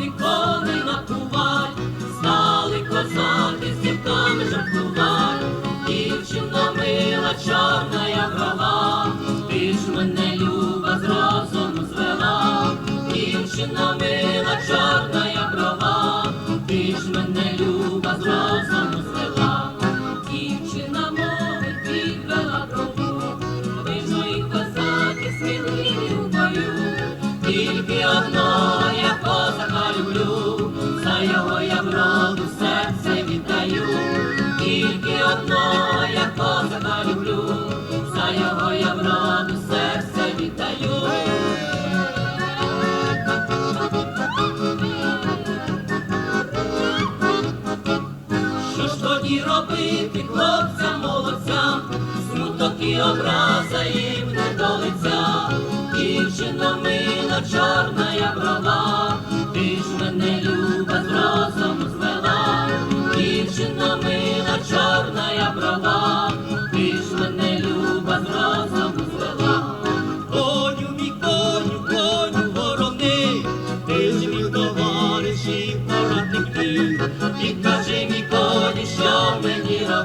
козаки, коней накувать, стали козаки з дівками жартувать, дівчина мила, чорна я брова, ти ж мене люба з розуму звела, дівчина мила, чорна Тоді робити хлопцям, молодцям, смуток і образа їм не до лиця, дівчина мила, чорна я брова, ти ж мене люба з розуму звела, дівчина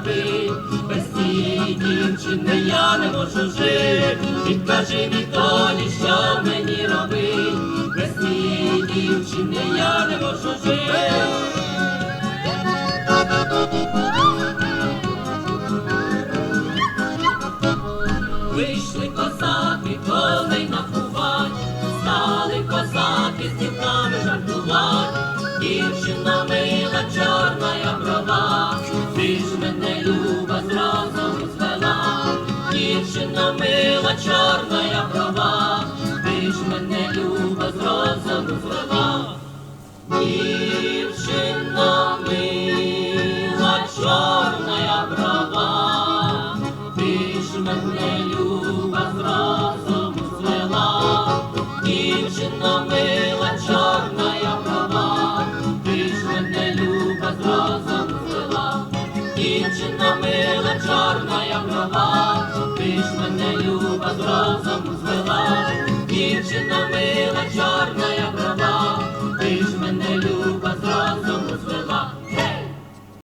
мені без цієї дівчини я не можу жити. І кажи мій коні, що мені робити, без цієї дівчини я не можу жити. Вийшли козаки, коней наховать, стали козаки з дівками жартувать, дівчина чорна брова, ти ж мене люба з розуму звела. Дівчина мила, чорна брова, ти ж мене люба з розуму звела, дівчина мила, чорна брова, ти ж мене люба з розуму звела, дівчина мила, ж мене люба з розуму звела, дівчина